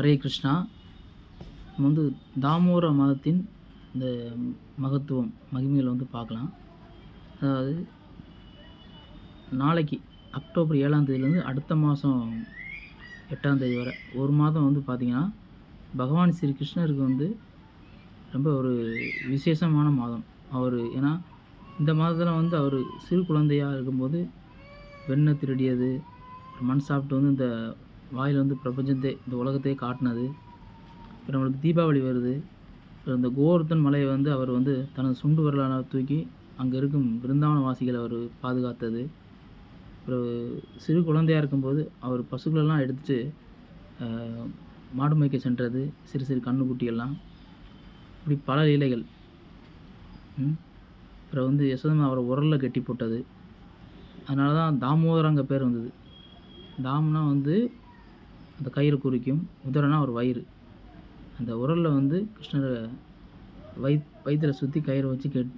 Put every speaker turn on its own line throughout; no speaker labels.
ஹரே கிருஷ்ணா. நம்ம வந்து தாமோர மதத்தின் இந்த மகத்துவம் மகிமைகளை வந்து பார்க்கலாம். அதாவது நாளைக்கு அக்டோபர் ஏழாம் தேதியிலேருந்து அடுத்த மாதம் எட்டாம் தேதி வரை ஒரு மாதம் வந்து பார்த்திங்கன்னா பகவான் ஸ்ரீ கிருஷ்ணருக்கு வந்து ரொம்ப ஒரு விசேஷமான மாதம். அவர் ஏன்னா இந்த மாதத்தில் வந்து அவர் சிறு குழந்தையாக இருக்கும்போது வெண்ணெய் திருடியது மண் சாப்பிட்டு வந்து இந்த வாயில் வந்து பிரபஞ்சத்தை இந்த உலகத்தையே காட்டினது. இப்போ நம்மளுக்கு தீபாவளி வருது. இப்போ இந்த கோவர்த்தன் மலையை வந்து அவர் வந்து தனது சுண்டு விரலால் தூக்கி அங்கே இருக்கும் பிருந்தாவன வாசிகளை அவர் பாதுகாத்தது. அப்புறம் சிறு குழந்தையாக இருக்கும்போது அவர் பசுக்களெல்லாம் எடுத்துட்டு மாடு மேய்க்க சென்றது சிறு சிறு கண்ணுக்குட்டியெல்லாம் இப்படி பல லீலைகள். அப்புறம் வந்து யசோதமா அவரை உரலில் கட்டி போட்டது. அதனால தான் தாமோதரங்க பேர் வந்தது. தாம்னா வந்து அந்த கயிறு குறிக்கும் உதரனா ஒரு வயிறு. அந்த உரலில் வந்து கிருஷ்ணரை வை வயிற்றில் சுற்றி கயிறை வச்சு கெட்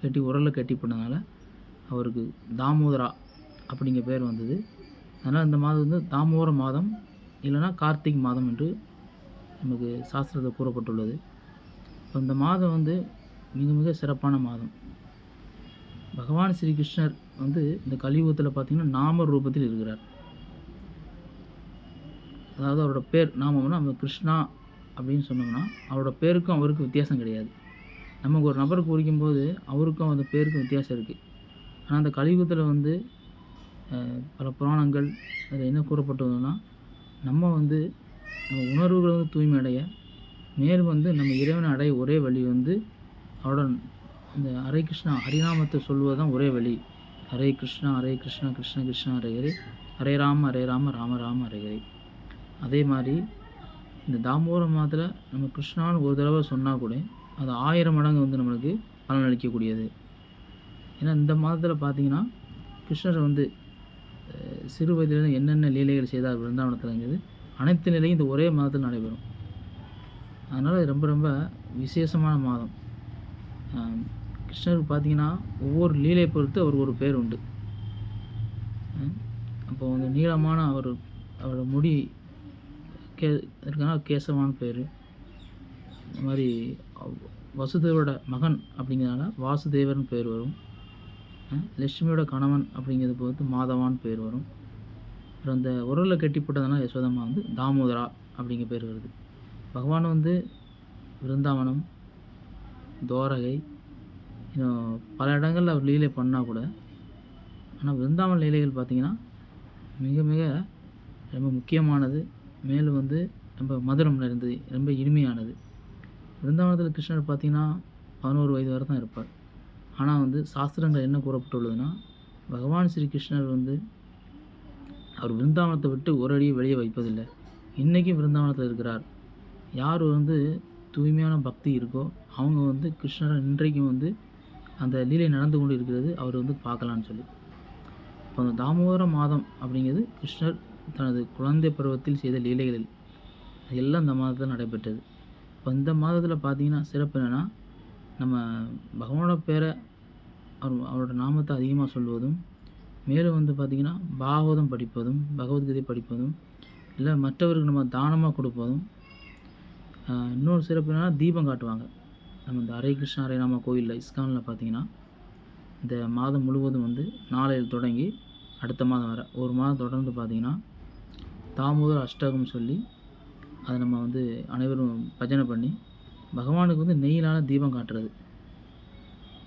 கட்டி உரலில் கட்டி போனதுனால அவருக்கு தாமோதரா அப்படிங்கிற பேர் வந்தது. அதனால் இந்த மாதம் வந்து தாமோதர மாதம் இல்லைன்னா கார்த்திக் மாதம் என்று நமக்கு சாஸ்திரத்தில் கூறப்பட்டுள்ளது. இப்போ இந்த மாதம் வந்து மிக மிக சிறப்பான மாதம். பகவான் ஸ்ரீ கிருஷ்ணர் வந்து இந்த கலியுகத்தில் பார்த்திங்கன்னா நாம ரூபத்தில் இருக்கிறார். அதாவது அவரோட பேர் நாமம்னா நம்ம கிருஷ்ணா அப்படின்னு சொன்னோம்னா அவரோட பேருக்கும் அவருக்கும் வித்தியாசம் கிடையாது. நமக்கு ஒரு நபருக்கு குறிக்கும்போது அவருக்கும் அந்த பேருக்கும் வித்தியாசம் இருக்குது ஆனால் அந்த கலியுகத்தில் வந்து பல புராணங்கள் அதில் என்ன கூறப்பட்டதுன்னா நம்ம வந்து நம்ம உணர்வுகளை வந்து தூய்மை அடைய மேலும் வந்து நம்ம இறைவனை அடைய ஒரே வழி வந்து அவரோட இந்த ஹரே கிருஷ்ணா ஹரிநாமத்தை சொல்வது தான் ஒரே வழி. ஹரே கிருஷ்ணா ஹரே கிருஷ்ணா கிருஷ்ண கிருஷ்ணா ஹரே ஹரே. ஹரே ராம ஹரே ராம ராம ராம ஹரே ஹரே. அதே மாதிரி இந்த தாமோதர மாதத்தில் நம்ம கிருஷ்ணான்னு ஒரு தடவை சொன்னால் கூட அது ஆயிரம் மடங்கு வந்து நம்மளுக்கு பலனளிக்கக்கூடியது. ஏன்னா இந்த மாதத்தில் பார்த்தீங்கன்னா கிருஷ்ணர் வந்து சிறு வயதிலிருந்து என்னென்ன லீலைகள் செய்தார் பிருந்தாவனத்தில்ங்கிறது அனைத்து நிலையும் இந்த ஒரே மாதத்தில் நடைபெறும். அதனால் ரொம்ப ரொம்ப விசேஷமான மாதம். கிருஷ்ணருக்கு பார்த்தீங்கன்னா ஒவ்வொரு லீலையை பொறுத்து அவருக்கு ஒரு பேர் உண்டு. அப்போ வந்து நீளமான அவர் அவரோட முடி கே இருக்குன்னா கேசவான் பேர். இந்த மாதிரி வசுதேவரோட மகன் அப்படிங்கிறனால வாசுதேவர்னு பேர் வரும். லட்சுமியோட கணவன் அப்படிங்கிறது பொறுத்து மாதவான் பேர் வரும். அப்புறம் இந்த உரலில் கட்டி போட்டதுனால யசோதம்மா வந்து தாமோதரா அப்படிங்கிற பேர் வருது. பகவான் வந்து விருந்தாவனம் தோரகை இன்னும் பல இடங்களில் அவர் லீலை பண்ணால் கூட ஆனால் விருந்தாவன லீலைகள் பார்த்திங்கன்னா மிக மிக ரொம்ப முக்கியமானது. மேலும் வந்து ரொம்ப மதுரம் நிறைந்தது ரொம்ப இனிமையானது. விருந்தாவனத்தில் கிருஷ்ணர் பார்த்தீங்கன்னா பதினோரு வயது வரை தான் இருப்பார். ஆனால் வந்து சாஸ்திரங்கள் என்ன கூறப்பட்டுள்ளதுன்னா பகவான் ஸ்ரீ கிருஷ்ணர் வந்து அவர் விருந்தாவனத்தை விட்டு ஒரு அடியை வெளியே வைப்பதில்லை. இன்றைக்கும் விருந்தாவனத்தில் இருக்கிறார். யார் வந்து தூய்மையான பக்தி இருக்கோ அவங்க வந்து கிருஷ்ணரை இன்றைக்கும் வந்து அந்த லீலை நடந்து கொண்டு இருக்கிறது அவர் வந்து பார்க்கலான்னு சொல்லி. இப்போ அந்த தாமோதர மாதம் அப்படிங்கிறது கிருஷ்ணர் தனது குழந்தை பருவத்தில் செய்த லீலைகளில் அது எல்லாம் இந்த மாதத்தில் நடைபெற்றது. இப்போ இந்த மாதத்தில் பார்த்தீங்கன்னா சிறப்பு என்னென்னா நம்ம பகவானோட பேரை அவர் அவரோட நாமத்தை அதிகமாக சொல்வதும் மேலும் வந்து பார்த்திங்கன்னா பாகவதம் படிப்பதும் பகவத்கீதை படிப்பதும் இல்லை மற்றவருக்கு நம்ம தானமாக கொடுப்பதும் இன்னொரு சிறப்பு என்னென்னா தீபம் காட்டுவாங்க. நம்ம இந்த ஹரே கிருஷ்ணா ஹரே கோயிலில் இஸ்கானில் பார்த்தீங்கன்னா இந்த மாதம் முழுவதும் வந்து நாளையில் தொடங்கி அடுத்த மாதம் வரை ஒரு மாதம் தொடர்ந்து பார்த்திங்கன்னா தாமோதர அஷ்டகம் சொல்லி அதை நம்ம வந்து அனைவரும் பஜனை பண்ணி பகவானுக்கு வந்து நெய்யிலான தீபம் காட்டுறது.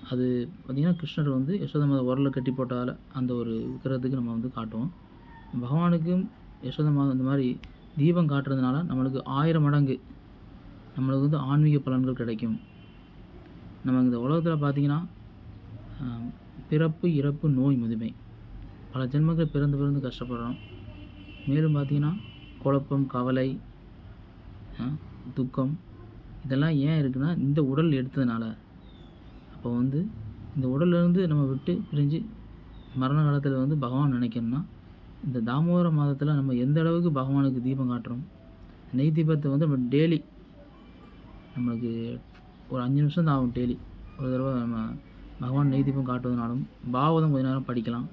அது பார்த்திங்கன்னா கிருஷ்ணர் வந்து யசோதமாத உரலை கட்டி போட்டால் அந்த ஒரு விக்கிரத்துக்கு நம்ம வந்து காட்டுவோம். பகவானுக்கும் யசோதமாத இந்த மாதிரி தீபம் காட்டுறதுனால நம்மளுக்கு ஆயிரம் மடங்கு நம்மளுக்கு வந்து ஆன்மீக பலன்கள் கிடைக்கும். நம்ம இந்த உலகத்தில் பார்த்திங்கன்னா பிறப்பு இறப்பு நோய் முதுமை. பல ஜென்மங்கள் பிறந்து பிறந்து கஷ்டப்படுறோம். மேலும் பார்த்திங்கன்னா குழப்பம் கவலை துக்கம் இதெல்லாம் ஏன் இருக்குன்னா இந்த உடல் எடுத்ததுனால. அப்போ வந்து இந்த உடல்லேருந்து நம்ம விட்டு பிரிஞ்சு மரண காலத்தில் வந்து பகவான் நினைக்கணும்னா இந்த தாமோதர மாதத்தில் நம்ம எந்த அளவுக்கு பகவானுக்கு தீபம் காட்டுறோம்? நெய் தீபத்தை வந்து நம்ம டெய்லி நம்மளுக்கு ஒரு அஞ்சு நிமிஷம் தான் ஆகும் டெய்லி ஒரு தடவை நம்ம பகவான் நெய் தீபம் காட்டுவதனாலும் பாவதம் கொஞ்ச நேரம் படிக்கலாம்.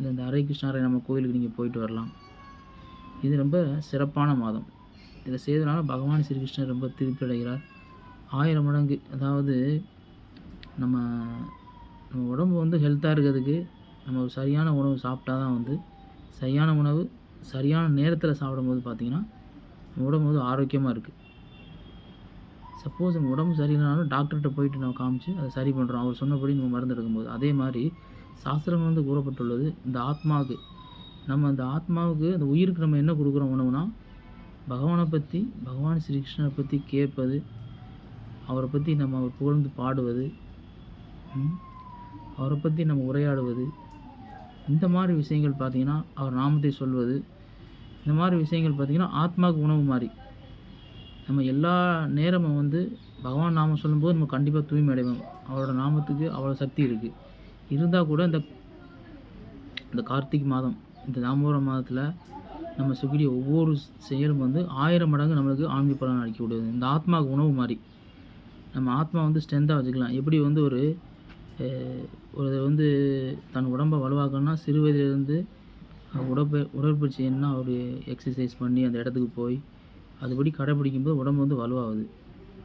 இந்த ஹரே கிருஷ்ணாரை நம்ம கோயிலுக்கு நீங்கள் போயிட்டு வரலாம். இது ரொம்ப சிறப்பான மாதம். இதை செய்ததுனால பகவான் ஸ்ரீகிருஷ்ணர் ரொம்ப திருப்தி அடைகிறார். ஆயிரம் மடங்கு அதாவது நம்ம நம்ம உடம்பு வந்து ஹெல்த்தாக இருக்கிறதுக்கு நம்ம ஒரு சரியான உணவு சாப்பிட்டா தான் வந்து சரியான உணவு சரியான நேரத்தில் சாப்பிடும்போது பார்த்திங்கன்னா நம்ம உடம்பு வந்து ஆரோக்கியமாக இருக்குது சப்போஸ் நம்ம உடம்பு சரியில்லைனாலும் டாக்டர்கிட்ட போயிட்டு நம்ம காமிச்சு அதை சரி பண்ணுறோம் அவர் சொன்னபடி நம்ம மருந்து எடுக்கும்போது. அதே மாதிரி சாஸ்திரம் வந்து கூறப்பட்டுள்ளது இந்த ஆத்மாவுக்கு. நம்ம அந்த ஆத்மாவுக்கு அந்த உயிருக்கு நம்ம என்ன கொடுக்குறோம் உணவுனா பகவானை பற்றி பகவான் ஸ்ரீகிருஷ்ணனை பற்றி கேட்பது அவரை பற்றி நம்ம அவர் புகழ்ந்து பாடுவது அவரை பற்றி நம்ம உரையாடுவது இந்த மாதிரி விஷயங்கள் பார்த்திங்கன்னா அவர் நாமத்தை சொல்வது இந்த மாதிரி விஷயங்கள் பார்த்திங்கன்னா ஆத்மாவுக்கு உணவு மாதிரி. நம்ம எல்லா நேரமும் வந்து பகவான் நாமம் சொல்லும்போது நம்ம கண்டிப்பாக தூய்மை அடைவோம். அவரோட நாமத்துக்கு அவ்வளோ சக்தி இருக்குது இருந்தால் கூட இந்த இந்த கார்த்திக் மாதம் இந்த தாமோதர மாதத்தில் நம்ம செய்யக்கூடிய ஒவ்வொரு செயலும் வந்து ஆயிரம் மடங்கு நம்மளுக்கு ஆன்மீக பலன் அளிக்க விடுது இந்த ஆத்மாவுக்கு உணவு மாதிரி. நம்ம ஆத்மா வந்து ஸ்ட்ரென்த்தாக வச்சுக்கலாம். எப்படி வந்து ஒரு ஒரு வந்து தன் உடம்பை வலுவாக்கணும்னா சிறு வயதிலிருந்து உடற்ப உடற்பயிற்சி என்ன ஒரு எக்ஸசைஸ் பண்ணி அந்த இடத்துக்கு போய் அதுபடி கடைப்பிடிக்கும்போது உடம்பு வந்து வலுவாகுது.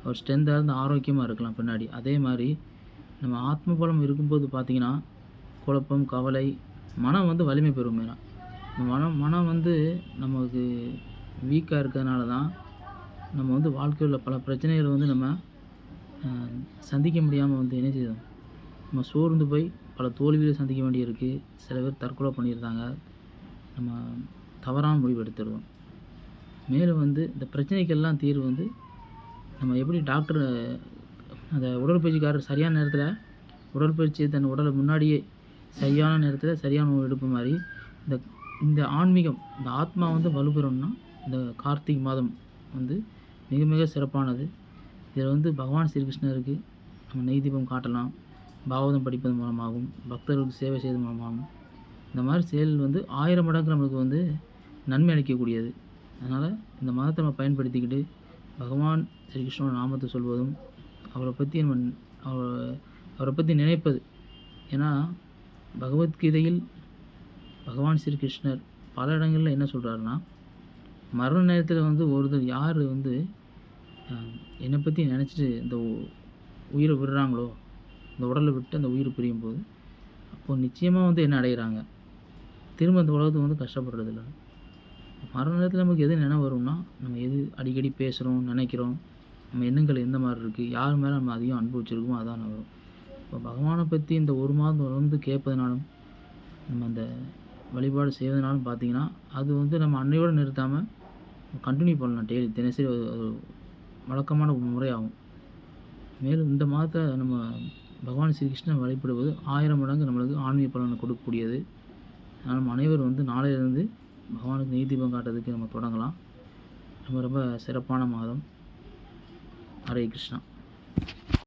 அவர் ஸ்ட்ரென்த்தாக இருந்து ஆரோக்கியமாக இருக்கலாம் பின்னாடி. அதே மாதிரி நம்ம ஆத்ம பலம் இருக்கும்போது பார்த்திங்கன்னா குழப்பம் கவலை மனம் வந்து வலிமை பெறும் மெயினாக மனம் மனம் வந்து நமக்கு வீக்காக இருக்கிறதுனால தான் நம்ம வந்து வாழ்க்கையில் பல பிரச்சனைகளை வந்து நம்ம சந்திக்க முடியாமல் வந்து என்ன செய்தோம் நம்ம சோர்ந்து போய் பல தோல்விகளை சந்திக்க வேண்டியிருக்கு. சில பேர் தற்கொலை பண்ணியிருந்தாங்க. நம்ம தவறான முடிவு எடுத்துடுவோம் மேலும் வந்து இந்த பிரச்சனைக்கெல்லாம் தீர்வு வந்து நம்ம எப்படி டாக்டர் அந்த உடற்பயிற்சிக்காரர் சரியான நேரத்தில் உடற்பயிற்சி தன் உடலை முன்னாடியே சரியான நேரத்தில் சரியான உணவு எடுப்பு மாதிரி இந்த இந்த ஆன்மீகம் இந்த ஆத்மா வந்து வலுப்பெறணும்னா இந்த கார்த்திகை மாதம் வந்து மிக மிக சிறப்பானது. இதில் வந்து பகவான் ஸ்ரீகிருஷ்ணருக்கு நம்ம நெய் தீபம் காட்டலாம். பாகவதம் படிப்பது மூலமாகவும் பக்தர்களுக்கு சேவை செய்வது மூலமாகவும். இந்த மாதிரி செயல் வந்து ஆயிரம் மடங்கு நம்மளுக்கு வந்து நன்மை அளிக்கக்கூடியது. அதனால் இந்த மதத்தை நம்ம பயன்படுத்திக்கிட்டு பகவான் ஸ்ரீகிருஷ்ணோட நாமத்தை சொல்வதும் அவரை பற்றி நம்ம அவரை பற்றி நினைப்பது. ஏன்னா பகவத்கீதையில் பகவான் ஸ்ரீகிருஷ்ணர் பல இடங்களில் என்ன சொல்கிறாருன்னா மரண நேரத்தில் வந்து ஒருத்தர் யார் வந்து என்னை பற்றி நினச்சிட்டு இந்த உயிரை விடுறாங்களோ இந்த உடலை விட்டு அந்த உயிர் பிரியும் போது அப்போது நிச்சயமாக வந்து என்ன அடைகிறாங்க திரும்ப இந்த உலகத்துக்கு வந்து கஷ்டப்படுறதில்ல. மரண நேரத்தில் நமக்கு எது நினைவு வரும்னா நம்ம எது அடிக்கடி பேசுகிறோம் நினைக்கிறோம் நம்ம எண்ணங்கள் எந்த மாதிரி இருக்குது யார் மேலே நம்ம அதிகம் அன்பு வச்சுருக்கோமோ அதான் வரும் இப்போ பகவானை பற்றி இந்த ஒரு மாதம் தொடர்ந்து கேட்பதுனாலும் நம்ம அந்த வழிபாடு செய்வதனாலும் பார்த்தீங்கன்னா அது வந்து நம்ம அன்னையோடு நிறுத்தாமல் கண்டினியூ பண்ணலாம் டெய்லி தினசரி ஒரு வழக்கமான ஒரு முறையாகும். மேலும் இந்த மாதத்தை நம்ம பகவான் ஸ்ரீகிருஷ்ணன் வழிபடுவது ஆயிரம் மடங்கு நம்மளுக்கு ஆன்மீக பலனை கொடுக்கக்கூடியது. அதனால் நம்ம அனைவரும் வந்து நாளையிலிருந்து பகவானுக்கு நெய் தீபம் காட்டுறதுக்கு நம்ம தொடங்கலாம். ரொம்ப ரொம்ப சிறப்பான மாதம். ஹரே கிருஷ்ணா